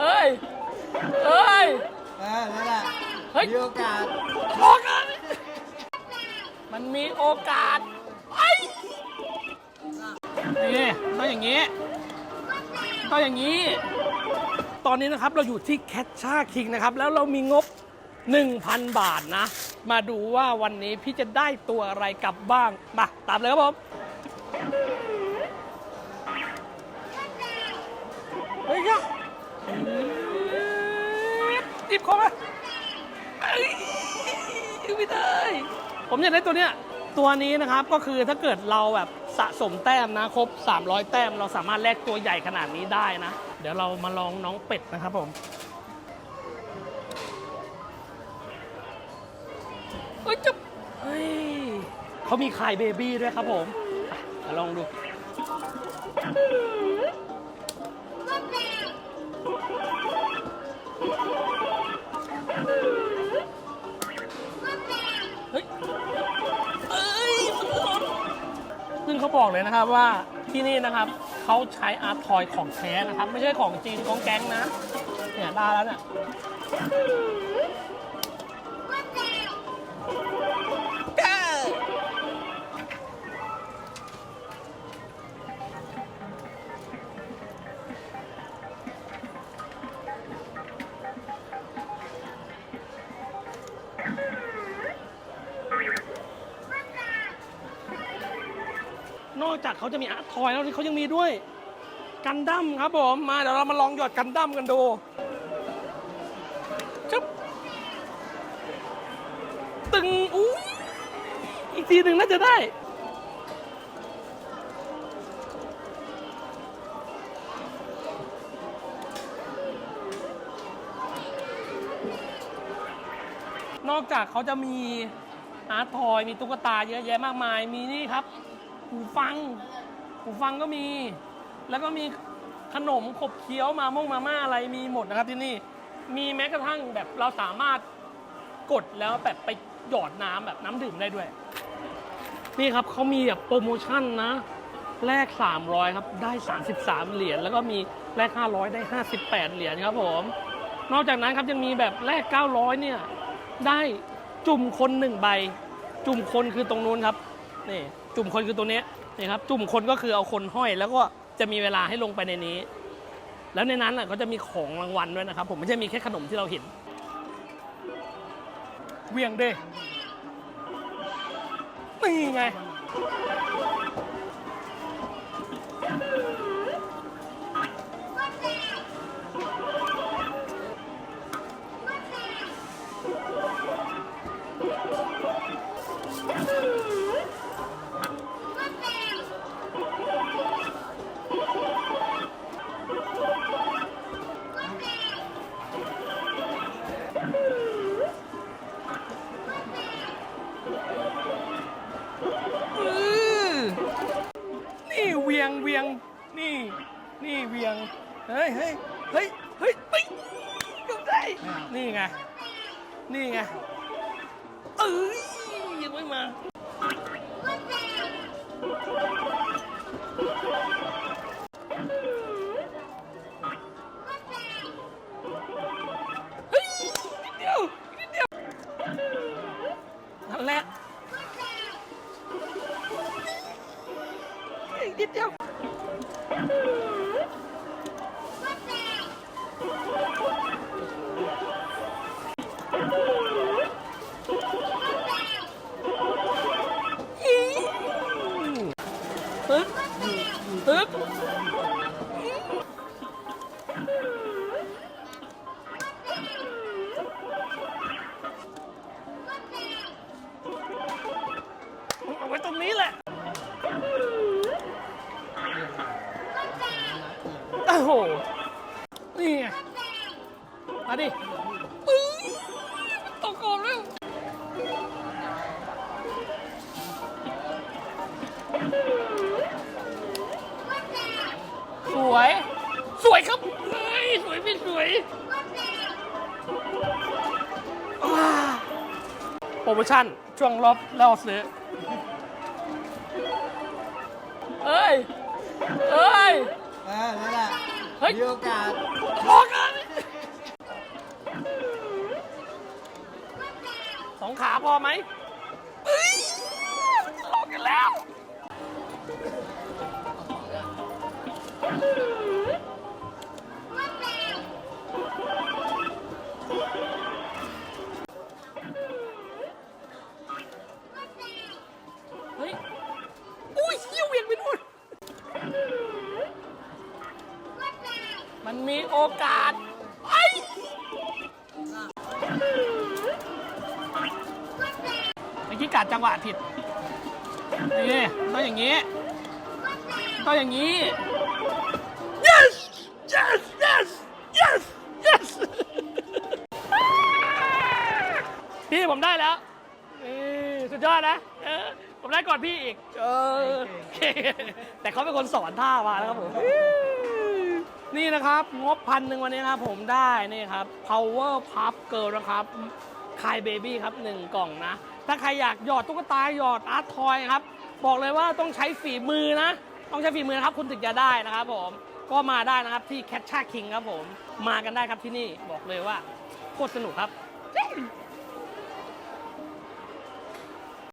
เอ้ย เอ้ย เออนั่นแหละเฮ้ย มีโอกาสโอกาสมันมีโอกาสไอ้นี่ต้องอย่างนี้ต้องอย่างนี้ ตอนนี้นะครับเราอยู่ที่แคทชาคิงนะครับ แล้วเรามีงบ 1,000 บาทนะ มาดูว่าวันนี้พี่จะได้ตัวอะไรกลับบ้าง มาตามเลยครับผม เฮ้ย ย่ะหยิบของมาเอ้ยไม่ได้ ผมอยากได้ตัวเนี้ย ตัวนี้นะครับก็คือถ้าเกิดเราแบบสะสมแต้มนะครบ 300 แต้ม เราสามารถแลกตัวใหญ่ขนาดนี้ได้นะ เดี๋ยวเรามาลองน้องเป็ดนะครับผมเอ้ยจะเฮ้ยเขามีคายเบบี้ด้วยครับผมอะมาลองดู บอกเลยนะครับว่าที่นี่นะครับเขาใช้อาร์ตทอยของแท้นะครับ ไม่ใช่ของจีนของแก๊งนะเนี่ยได้แล้วเนี่ย นอกจากเขาจะมีอาร์ตทอยแล้วนี่เขายังมีด้วยกันดั้มครับผมมาเดี๋ยวเรามาลองหยอดกันดั้มกันดูจึ๊บตึงอุ้ยอีกทีหนึ่งน่าจะได้นอกจากเขาจะมีอาร์ตทอย มีตุ๊กตาเยอะแยะมากมาย มีนี่ครับ หูฟัง หูฟังก็มี แล้วก็มีขนมขบเคี้ยวมาม่งมาม่าอะไรมีหมดนะครับที่นี่ มีแม้กระทั่งแบบเราสามารถกดแล้วแบบไปหยอดน้ำแบบน้ำดื่มได้ด้วย นี่ครับเขามีแบบโปรโมชั่นนะ แลก 300 ครับ ได้ 33 เหรียญ แล้วก็มีแลก 500 ได้ 58 เหรียญครับผม นอกจากนั้นครับยังมีแบบแลก 900 เนี่ย ได้จุ่มคนหนึ่งใบ จุ่มคนคือตรงนู้นครับ นี่ จุ่มคนคือตรงนี้นี่ครับจุ่มคนก็คือเอาคนห้อย แล้วก็จะมีเวลาให้ลงไปในนี้ แล้วในนั้นอะก็จะมีของรางวัลด้วยนะครับ ผมไม่ใช่มีแค่ขนมที่เราเห็นเวียงเด้นี่ไง วียง นี่ นี่เวียง เฮ้ยเฮ้ยเฮ้ยเฮ้ยเฮ้ยเก็ได้นี่ไง นี่ไง เอ้ยยังไม่มา ปึ๊บเอาไว้ตรงนี้แหละ โอ้โห นี่ไงมาดิอื้อตกก่อนแล้วส ย สวยครับเฮ้ยสวยไม่สวยโปรโมชั่น ช่วงรอบเราซื้อเอ้ย เอ้ย เออนั่นแหละเฮ้ยโอกาสพอกันสองขาพอไหมโอเลกันแล้ว เฮ้ย อุ้ยเหี้ยวเวียงไปนู่นมันมีโอกาสไอ้เมื่อกี้กัดจังหวะผิดนี่ต้องอย่างนี้ ต้องอย่างนี้ พี่ผมได้แล้วนี่สุดยอดนะเออผมได้ก่อนพี่อีก เออโอเคแต่เขาเป็นคนสอนท่ามาแล้วครับผม นี่นะครับ งบพันหนึ่งวันนี้นะครับผมได้นี่ครับ power puff girl นะครับคายเบบี้ครับหนึ่งกล่องนะ ถ้าใครอยากหยอดตุ๊กตาหยอดอาร์ตทอยครับ บอกเลยว่าต้องใช้ฝีมือนะ ต้องใช้ฝีมือนะครับ คุณถึงจะได้นะครับผม ก็มาได้นะครับที่แคทชาคิงครับผม มากันได้ครับที่นี่บอกเลยว่าโคตรสนุกครับ